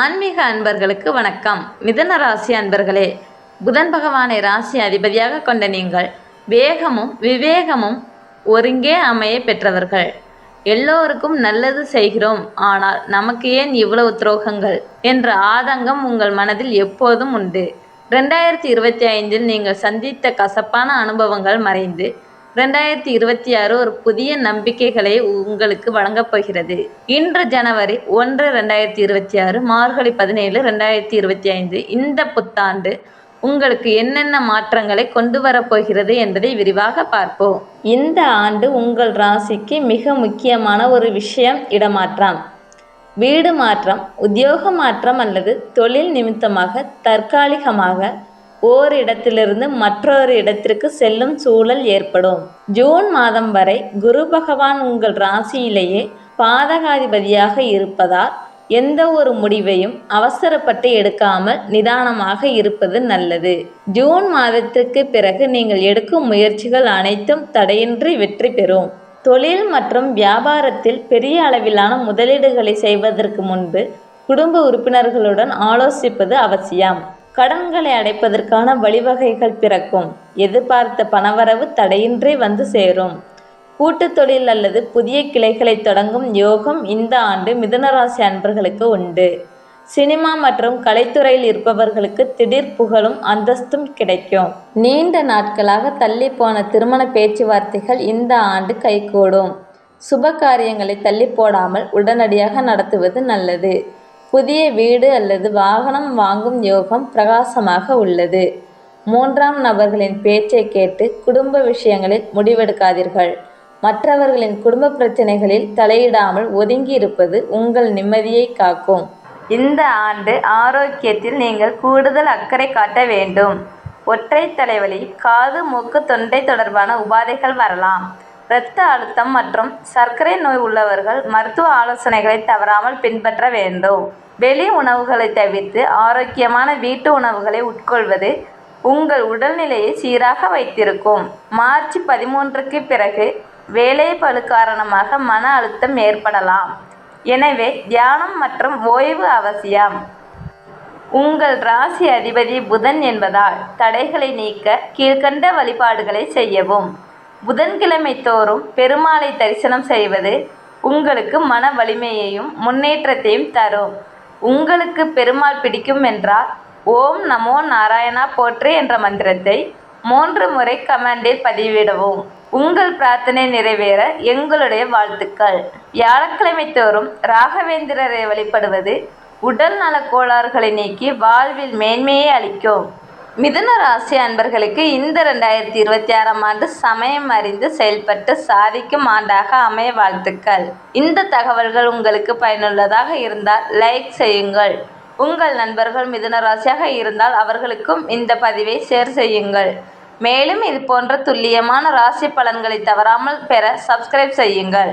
ஆன்மீக அன்பர்களுக்கு வணக்கம். மிதன ராசி அன்பர்களே புதன் பகவானை ராசி அதிபதியாக கொண்ட நீங்கள் வேகமும் விவேகமும் ஒருங்கே அமைய பெற்றவர்கள். எல்லோருக்கும் நல்லது செய்கிறோம். ஆனால் நமக்கு ஏன் இவ்வளவு துரோகங்கள்? என்ற ஆதங்கம் உங்கள் மனதில் எப்போதும் உண்டு. ரெண்டாயிரத்தி இருபத்தி ஐந்தில் நீங்கள் சந்தித்த கசப்பான அனுபவங்கள் மறைந்து ரெண்டாயிரத்தி இருபத்தி ஆறு ஒரு புதிய நம்பிக்கைகளை உங்களுக்கு வழங்கப் போகிறது. இன்று ஜனவரி ஒன்று ரெண்டாயிரத்தி இருபத்தி ஆறு மார்கழி பதினேழு ரெண்டாயிரத்தி இருபத்தி ஐந்து இந்த புத்தாண்டு உங்களுக்கு என்னென்ன மாற்றங்களை கொண்டு வரப்போகிறது என்பதை விரிவாக பார்ப்போம். இந்த ஆண்டு உங்கள் ராசிக்கு மிக முக்கியமான ஒரு விஷயம் இடமாற்றம். வீடு மாற்றம் உத்தியோக மாற்றம் அல்லது தொழில் நிமித்தமாக தற்காலிகமாக ஓரிடத்திலிருந்து மற்றொரு இடத்திற்கு செல்லும் சூழல் ஏற்படும். ஜூன் மாதம் வரை குரு பகவான் உங்கள் ராசியிலேயே பாதகாதிபதியாக இருப்பதால் எந்த ஒரு முடிவையும் அவசரப்பட்டு எடுக்காமல் நிதானமாக இருப்பது நல்லது. ஜூன் மாதத்திற்கு பிறகு நீங்கள் எடுக்கும் முயற்சிகள் அனைத்தும் தடையின்றி வெற்றி பெறும். தொழில் மற்றும் வியாபாரத்தில் பெரிய அளவிலான முதலீடுகளை செய்வதற்கு முன்பு குடும்ப உறுப்பினர்களுடன் ஆலோசிப்பது அவசியம். கடன்களை அடைப்பதற்கான வழிவகைகள் பிறக்கும். எதிர்பார்த்த பணவரவு தடையின்றி வந்து சேரும். கூட்டு தொழில் அல்லது புதிய கிளைகளை தொடங்கும் யோகம் இந்த ஆண்டு மிதுனராசி அன்பர்களுக்கு உண்டு. சினிமா மற்றும் கலைத்துறையில் இருப்பவர்களுக்கு திடீர் புகழும் அந்தஸ்தும் கிடைக்கும். நீண்ட நாட்களாக தள்ளி போன திருமண பேச்சுவார்த்தைகள் இந்த ஆண்டு கைகூடும். சுப காரியங்களை தள்ளி போடாமல் உடனடியாக நடத்துவது நல்லது. புதிய வீடு அல்லது வாகனம் வாங்கும் யோகம் பிரகாசமாக உள்ளது. மூன்றாம் நபர்களின் பேச்சை கேட்டு குடும்ப விஷயங்களில் முடிவெடுக்காதீர்கள். மற்றவர்களின் குடும்ப பிரச்சனைகளில் தலையிடாமல் ஒதுங்கி இருப்பது உங்கள் நிம்மதியை காக்கும். இந்த ஆண்டு ஆரோக்கியத்தில் நீங்கள் கூடுதல் அக்கறை காட்ட வேண்டும். ஒற்றை தலைவலி காது மூக்கு தொண்டை தொடர்பான உபாதைகள் வரலாம். இரத்த அழுத்தம் மற்றும் சர்க்கரை நோய் உள்ளவர்கள் மருத்துவ ஆலோசனைகளை தவறாமல் பின்பற்ற வேண்டும். வெளி உணவுகளை தவிர்த்து ஆரோக்கியமான வீட்டு உணவுகளை உட்கொள்வது உங்கள் உடல்நிலையை சீராக வைத்திருக்கும். மார்ச் பதிமூன்றுக்கு பிறகு வேலை பழு காரணமாக மன அழுத்தம் ஏற்படலாம். எனவே தியானம் மற்றும் ஓய்வு அவசியம். உங்கள் ராசி அதிபதி புதன் என்பதால் தடைகளை நீக்க கீழ்கண்ட வழிபாடுகளை செய்யவும். புதன்கிழமை தோறும் பெருமாளை தரிசனம் செய்வது உங்களுக்கு மன வலிமையையும் முன்னேற்றத்தையும் தரும். உங்களுக்கு பெருமாள் பிடிக்கும் என்றால் ஓம் நமோ நாராயணா போற்று என்ற மந்திரத்தை மூன்று முறை கமெண்டில் பதிவிடவும். உங்கள் பிரார்த்தனை நிறைவேற எங்களுடைய வாழ்த்துக்கள். வியாழக்கிழமை தோறும் ராகவேந்திரரை வழிபடுவது உடல் நலக் கோளாறுகளை நீக்கி வாழ்வில் மேன்மையை அளிக்கும். மிதுன ராசி அன்பர்களுக்கு இந்த ரெண்டாயிரத்தி இருபத்தி ஆறாம் ஆண்டு சமயம் அறிந்து செயல்பட்டு சாதிக்கும் ஆண்டாக அமைய வாழ்த்துக்கள். இந்த தகவல்கள் உங்களுக்கு பயனுள்ளதாக இருந்தால் லைக் செய்யுங்கள். உங்கள் நண்பர்கள் மிதுன ராசியாக இருந்தால் அவர்களுக்கும் இந்த பதிவை ஷேர் செய்யுங்கள். மேலும் இது போன்ற துல்லியமான ராசி பலன்களை தவறாமல் பெற சப்ஸ்கிரைப் செய்யுங்கள்.